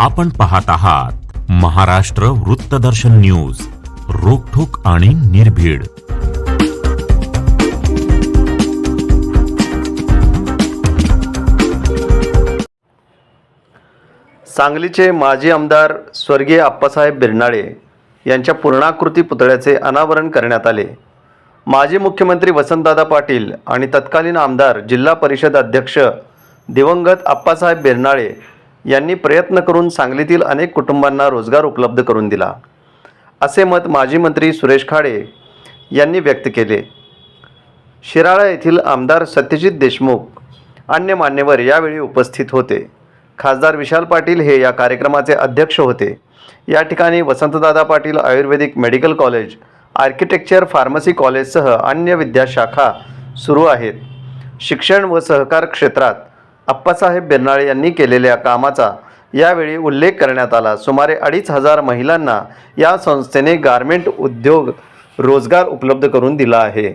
आपण पाहत आहात महाराष्ट्र वृत्तदर्शन न्यूज रोखोक आणि निर्भीड. सांगलीचे माजी आमदार स्वर्गीय आप्पासाहेब बिरनाळे यांच्या पूर्णाकृती पुतळ्याचे अनावरण करण्यात आले. माजी मुख्यमंत्री वसंतदादा पाटील आणि तत्कालीन आमदार जिल्हा परिषद अध्यक्ष दिवंगत आप्पासाहेब बिरनाळे यांनी प्रयत्न करून सांगलीतील अनेक कुटुंबांना रोजगार उपलब्ध करून दिला. असे मत माजी मंत्री सुरेश खाडे यांनी व्यक्त केले. शिराळा येथील आमदार सत्यजित देशमुख अन्य मान्यवर यावेळी उपस्थित होते. खासदार विशाल पाटील हे या कार्यक्रमाचे अध्यक्ष होते. या ठिकाणी Vasantdada Patil ayurvedic medical college architecture pharmacy कॉलेजसह अन्य विद्याशाखा सुरू आहेत. शिक्षण व सहकार क्षेत्रात अप्पासाहेब बिरनाळे यांनी केलेल्या कामाचा यावेळी उल्लेख करण्यात आला. सुमारे अडीच हजार महिलांना या संस्थेने गारमेंट उद्योग रोजगार उपलब्ध करून दिला आहे.